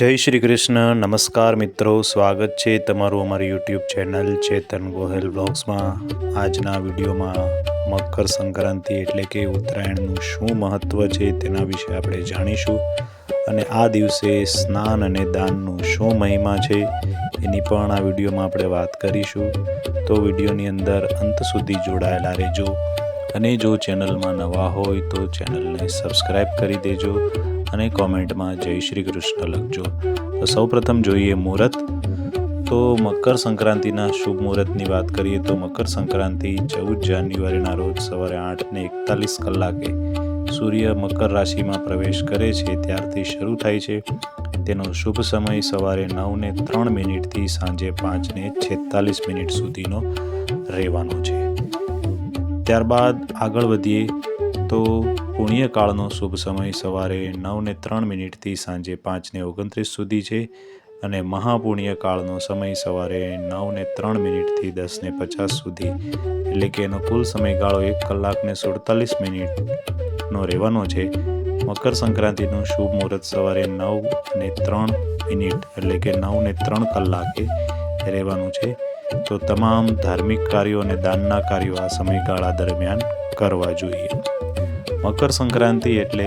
જય શ્રી કૃષ્ણ. નમસ્કાર મિત્રો. સ્વાગત છે તમારું અમારી યુટ્યુબ ચેનલ ચેતન ગોહેલ બ્લોગ્સમાં આજના વિડીયોમાં મકર સંક્રાંતિ એટલે કે ઉત્તરાયણનું શું મહત્ત્વ છે તેના વિશે આપણે જાણીશું. અને આ દિવસે સ્નાન અને દાનનું શું મહિમા છે એની પણ આ વિડીયોમાં આપણે વાત કરીશું. તો વિડીયોની અંદર અંત સુધી જોડાયેલા રહેજો. અને જો ચેનલમાં નવા હોય તો ચેનલને સબસ્ક્રાઈબ કરી દેજો. અને કોમેન્ટમાં જય શ્રી કૃષ્ણ લખજો. તો સૌપ્રથમ જોઈએ મુહૂર્ત. તો મકર સંક્રાંતિના શુભ મુહૂર્તની વાત કરીએ તો મકર સંક્રાંતિ ચૌદ જાન્યુઆરીના રોજ સવારે આઠ ને એકતાલીસ કલાકે સૂર્ય મકર રાશિમાં પ્રવેશ કરે છે. ત્યારથી શરૂ થાય છે. તેનો શુભ સમય સવારે નવ ને ત્રણ મિનિટથી સાંજે પાંચ ને છેતાલીસ મિનિટ સુધીનો રહેવાનો છે. ત્યારબાદ આગળ વધીએ તો પુણ્યકાળનો શુભ સમય સવારે નવને ત્રણ મિનિટથી સાંજે પાંચને ઓગણત્રીસ સુધી છે અને મહાપુણ્યકાળનો સમય સવારે નવને ત્રણ મિનિટથી દસને પચાસ સુધી. એટલે કે એનો કુલ સમયગાળો એક કલાકને સુડતાલીસ મિનિટનો રહેવાનો છે. મકર સંક્રાંતિનું શુભ મુહૂર્ત સવારે નવ ને ત્રણ મિનિટ એટલે કે નવને ત્રણ કલાકે રહેવાનું છે. તો તમામ ધાર્મિક કાર્યો અને દાનના કાર્યો આ સમયગાળા દરમિયાન કરવા જોઈએ. મકર સંક્રાંતિ એટલે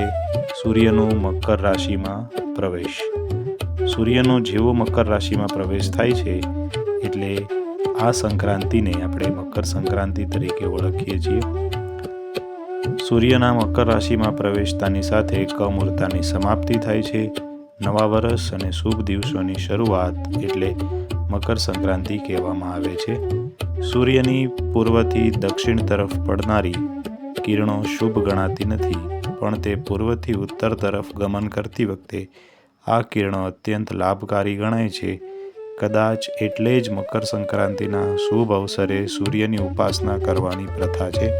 સૂર્યનો મકર રાશિમાં પ્રવેશ. સૂર્યનો જેવો મકર રાશિમાં પ્રવેશ થાય છે, એટલે આ સંક્રાંતિને આપણે મકર સંક્રાંતિ તરીકે ઓળખીએ છીએ. સૂર્યના મકર રાશિમાં પ્રવેશતાની સાથે કમૂર્તાની સમાપ્તિ થાય છે. નવા વર્ષ અને શુભ દિવસોની શરૂઆત એટલે મકર સંક્રાંતિ કહેવામાં આવે છે. સૂર્યની પૂર્વથી દક્ષિણ તરફ પડનારી કિરણો શુભ ગણાતી નથી, પણ તે પૂર્વથી ઉત્તર તરફ ગમન કરતી વખતે આ કિરણો અત્યંત લાભકારી ગણાય છે. કદાચ એટલે જ મકર સંક્રાંતિના શુભ અવસરે સૂર્યની ઉપાસના કરવાની પ્રથા છે.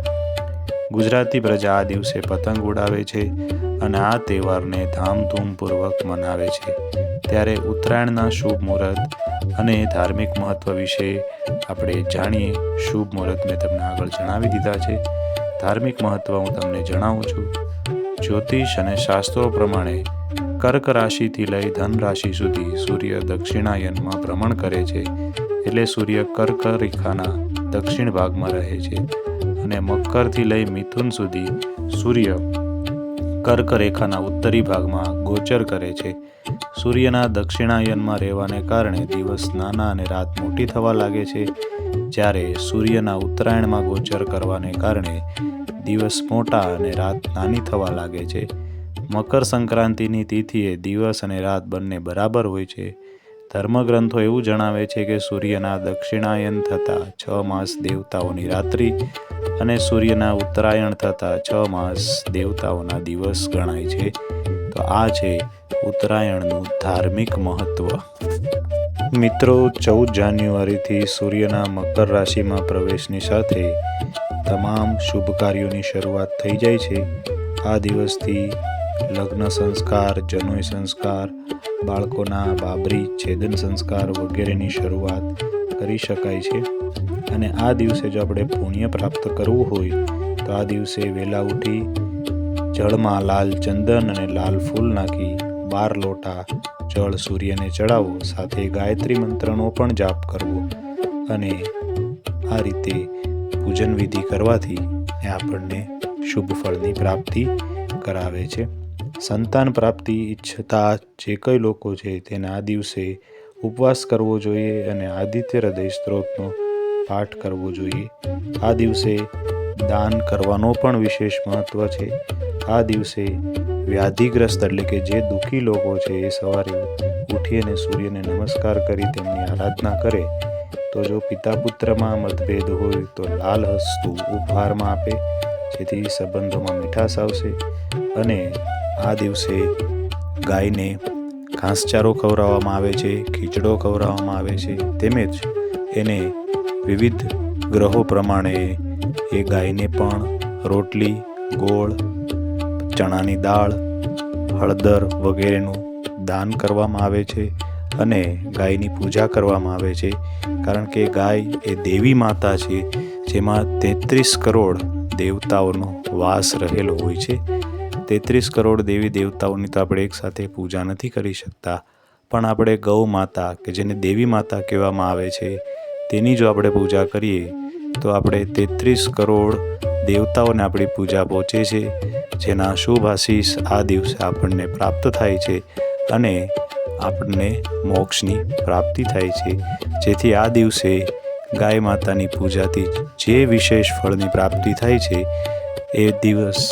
ગુજરાતી પ્રજા આ દિવસે પતંગ ઉડાવે છે અને આ તહેવારને ધામધૂમપૂર્વક મનાવે છે. ત્યારે ઉત્તરાયણના શુભ મુહૂર્ત અને ધાર્મિક મહત્વ વિશે આપણે જાણીએ. શુભ મુહૂર્ત મેં તમને આગળ જણાવી દીધા છે. ધાર્મિક મહત્વ હું તમને જણાવું છું. જ્યોતિષ અને શાસ્ત્રો પ્રમાણે કર્ક રાશિથી લઈ ધન રાશિ સુધી સૂર્ય દક્ષિણાયનમાં ભ્રમણ કરે છે. એટલે સૂર્ય કર્ક રેખાના દક્ષિણ ભાગમાં રહે છે અને મકરથી લઈ મિથુન સુધી સૂર્ય કર્ક રેખાના ઉત્તરી ભાગમાં ગોચર કરે છે. સૂર્યના દક્ષિણાયનમાં રહેવાને કારણે દિવસ નાના અને રાત મોટી થવા લાગે છે. જ્યારે સૂર્યના ઉત્તરાયણમાં ગોચર કરવાને કારણે દિવસ મોટા અને રાત નાની થવા લાગે છે. મકર સંક્રાંતિની તિથિએ દિવસ અને રાત બંને બરાબર હોય છે. ધર્મગ્રંથો એવું જણાવે છે કે સૂર્યના દક્ષિણાયન થતાં છ માસ દેવતાઓની રાત્રિ અને સૂર્યના ઉત્તરાયણ થતાં છ માસ દેવતાઓના દિવસ ગણાય છે. તો આ છે ઉત્તરાયણનું ધાર્મિક મહત્વ. મિત્રો, ચૌદ જાન્યુઆરીથી સૂર્યના મકર રાશિમાં પ્રવેશની સાથે તમામ શુભ કાર્યોની શરૂઆત થઈ જાય છે. આ દિવસથી લગ્ન સંસ્કાર, જનોઈ સંસ્કાર, બાળકોના બાબરી, છેદન સંસ્કાર વગેરેની શરૂઆત કરી શકાય છે. અને આ દિવસે જો આપણે પુણ્ય પ્રાપ્ત કરવું હોય, તો આ દિવસે વહેલા ઉઠી જળમાં લાલ ચંદન અને લાલ ફૂલ નાખી બાર લોટા જળ સૂર્યને ચડાવવું સાથે ગાયત્રી મંત્રનો પણ જાપ કરવો. અને આ રીતે પૂજન વિધિ કરવાથી એ આપણને શુભ ફળની પ્રાપ્તિ કરાવે છે. સંતાન પ્રાપ્તિ ઈચ્છતા જે કંઈ લોકો છે તેને આ દિવસે ઉપવાસ કરવો જોઈએ અને આદિત્ય હૃદય સ્ત્રોતનો પાઠ કરવો જોઈએ. આ દિવસે દાન કરવાનો પણ વિશેષ મહત્ત્વ છે. આ દિવસે વ્યાધિગ્રસ્ત એટલે કે જે દુઃખી લોકો છે એ સવારે ઉઠી સૂર્યને નમસ્કાર કરી તેમની આરાધના કરે, તો જો પિતા પુત્રમાં મતભેદ હોય તો લાલ હસ્તુ ઉપહારમાં આપે, જેથી સંબંધોમાં મીઠાશ આવશે અને આ દિવસે ગાયને ઘાસચારો ખવડાવવામાં આવે છે, ખીચડો ખવડાવવામાં આવે છે, તેમજ એને વિવિધ ગ્રહો પ્રમાણે એ ગાયને પણ રોટલી, ગોળ ચણાની દાળ, હળદર વગેરેનું દાન કરવામાં આવે છે અને ગાયની પૂજા કરવામાં આવે છે. કારણ કે ગાય એ દેવી માતા છે, જેમાં તેત્રીસ કરોડ દેવતાઓનો વાસ રહેલો હોય છે. તેત્રીસ કરોડ દેવી દેવતાઓની તો આપણે એકસાથે પૂજા નથી કરી શકતા. પણ આપણે ગૌ માતા, કે જેને દેવી માતા કહેવામાં આવે છે, તેની જો આપણે પૂજા કરીએ, તો આપણે તેત્રીસ કરોડ દેવતાઓને આપણી પૂજા પહોંચે છે. જેના શુભ આશીષ આ દિવસે આપણને પ્રાપ્ત થાય છે અને આપણને મોક્ષની પ્રાપ્તિ થાય છે. જેથી આ દિવસે ગાય માતાની પૂજાથી જે વિશેષ ફળની પ્રાપ્તિ થાય છે, એ દિવસ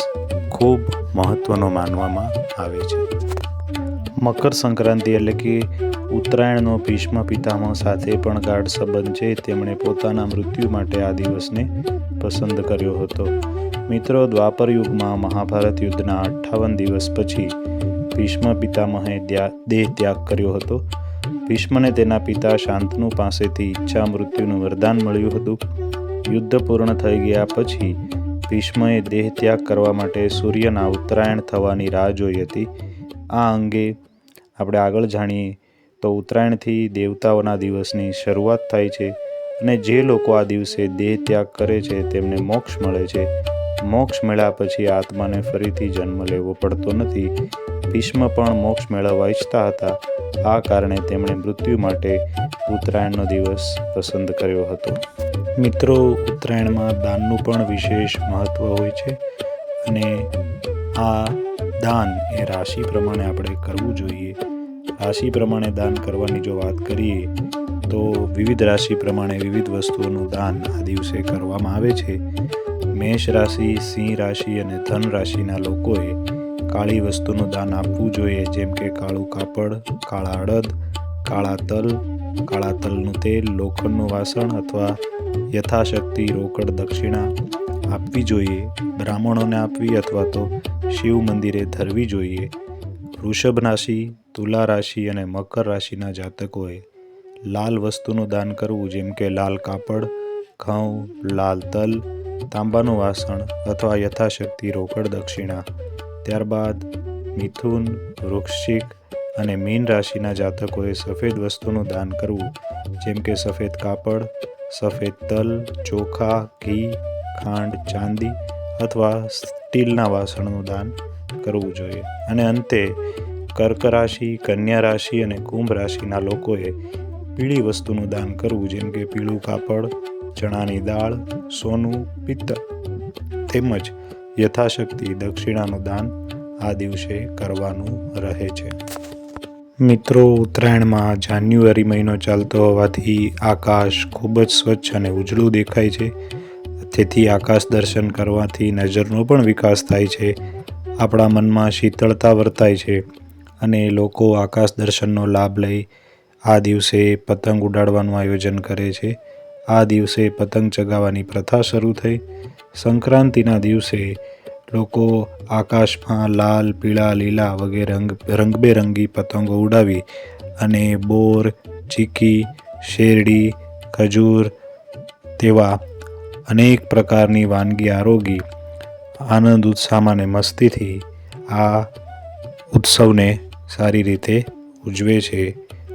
ખૂબ મહત્ત્વનો માનવામાં આવે છે. મકર સંક્રાંતિ એટલે કે ઉત્તરાયણનો ભીષ્મ પિતામહ સાથે પણ ગાઢ સંબંધ છે. તેમણે પોતાના મૃત્યુ માટે આ દિવસને પસંદ કર્યો હતો. મિત્રો, દ્વાપર યુગમાં મહાભારત યુદ્ધના અઠ્ઠાવન દિવસ પછી ભીષ્મ પિતામહે દેહ ત્યાગ કર્યો હતો. ભીષ્મને તેના પિતા શાંતનુ પાસેથી ઈચ્છા મૃત્યુનું વરદાન મળ્યું હતું. યુદ્ધ પૂર્ણ થઈ ગયા પછી ભીષ્મએ દેહ ત્યાગ કરવા માટે સૂર્યના ઉત્તરાયણ થવાની રાહ જોઈ હતી. આ અંગે આપણે આગળ જાણીએ તો ઉત્તરાયણથી દેવતાઓના દિવસની શરૂઆત થાય છે અને જે લોકો આ દિવસે દેહ ત્યાગ કરે છે તેમને મોક્ષ મળે છે. મોક્ષ મળ્યા પછી આત્માને ફરીથી જન્મ લેવો પડતો નથી. ભીષ્મ પણ મોક્ષ મેળવવા ઈચ્છતા હતા. આ કારણે તેમણે મૃત્યુ માટે ઉત્તરાયણનો દિવસ પસંદ કર્યો હતો. મિત્રો, ઉત્તરાયણમાં દાનનું પણ વિશેષ મહત્ત્વ હોય છે અને આ દાન એ રાશિ પ્રમાણે આપણે કરવું જોઈએ. રાશિ પ્રમાણે દાન કરવાની જો વાત કરીએ, તો વિવિધ રાશિ પ્રમાણે વિવિધ વસ્તુઓનું દાન આ દિવસે કરવામાં આવે છે. મેષ રાશિ, સિંહ રાશિ અને ધન રાશિના લોકોએ કાળી વસ્તુનું દાન આપવું જોઈએ, જેમ કે કાળું કાપડ, કાળા અડદ, કાળા તલ, કાળા તલનું તેલ, લોખંડનું વાસણ અથવા યથાશક્તિ રોકડ દક્ષિણા આપવી જોઈએ, બ્રાહ્મણોને આપવી અથવા તો શિવ મંદિરે ધરવી જોઈએ. વૃષભ રાશિ, તુલા રાશિ અને મકર રાશિના જાતકોએ લાલ વસ્તુનું દાન કરવું, જેમ કે લાલ કાપડ, ઘઉં, લાલ તલ, તાંબાનું વાસણ અથવા યથાશક્તિ રોકડ દક્ષિણા. ત્યારબાદ મિથુન વૃક્ષિક અને મીન રાશિના જાતકોએ સફેદ વસ્તુનું દાન કરવું, જેમ કે સફેદ કાપડ, સફેદ તલ, ચોખા, ઘી, ખાંડ, ચાંદી અથવા સ્ટીલના વાસણનું દાન કરવું જોઈએ. અને અંતે, કર્ક રાશિ, કન્યા રાશિ અને કુંભ રાશિના લોકોએ પીળી વસ્તુનું દાન કરવું, જેમ કે પીળું કાપડ, ચણાની દાળ, સોનું પિત્તળ તેમજ યથાશક્તિ દક્ષિણાનું દાન આ દિવસે કરવાનું રહે છે. મિત્રો, ઉત્તરાયણમાં જાન્યુઆરી મહિનો ચાલતો હોવાથી આકાશ ખૂબ જ સ્વચ્છ અને ઉજળું દેખાય છે. તેથી આકાશ દર્શન કરવાથી નજરનો પણ વિકાસ થાય છે. આપણા મનમાં શીતળતા વર્તાય છે અને લોકો આકાશ દર્શનનો લાભ લઈ આ દિવસે પતંગ ઉડાડવાનું આયોજન કરે છે. આ દિવસે પતંગ ચગાવવાની પ્રથા શરૂ થઈ. સંક્રાંતિના દિવસે લોકો આકાશમાં લાલ, પીળા, લીલા વગેરે રંગ, રંગબેરંગી પતંગો ઉડાવી અને બોર, ચીકી, શેરડી, ખજૂર તેવા અનેક પ્રકારની વાનગી આરોગી આનંદ ઉત્સાહમાં અને મસ્તીથી આ ઉત્સવને સારી રીતે ઉજવે છે.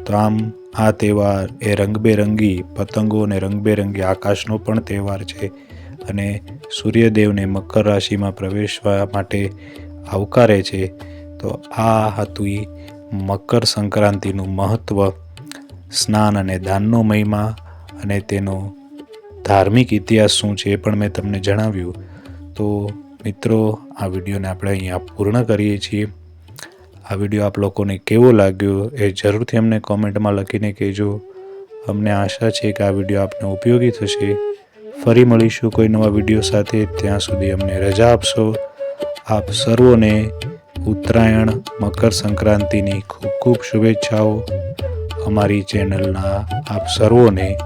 તો આમ આ તહેવાર એ રંગબેરંગી પતંગો અને રંગબેરંગી આકાશનો પણ તહેવાર છે અને સૂર્યદેવને મકર રાશિમાં પ્રવેશવા માટે આવકારે છે. તો આ હતું મકર સંક્રાંતિનું મહત્ત્વ સ્નાન અને દાનનો મહિમા અને તેનો ધાર્મિક ઇતિહાસ શું છે એ પણ મેં તમને જણાવ્યું. તો મિત્રો, આ વિડીયોને આપણે અહીંયા પૂર્ણ કરીએ છીએ. આ વીડિયો આપ લોકોને કેવો લાગ્યો એ જરૂરથી અમને કોમેન્ટમાં લખીને કહેજો. અમને આશા છે કે આ વીડિયો આપને ઉપયોગી થશે. ફરી મળીશું કોઈ નવા વીડિયો સાથે. ત્યાં સુધી અમને રજા આપશો. આપ સર્વોને ઉત્તરાયણ, મકર સંક્રાંતિની ખૂબ ખૂબ શુભેચ્છાઓ. અમારી ચેનલના આપ સર્વોને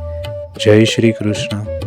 જય શ્રી કૃષ્ણ.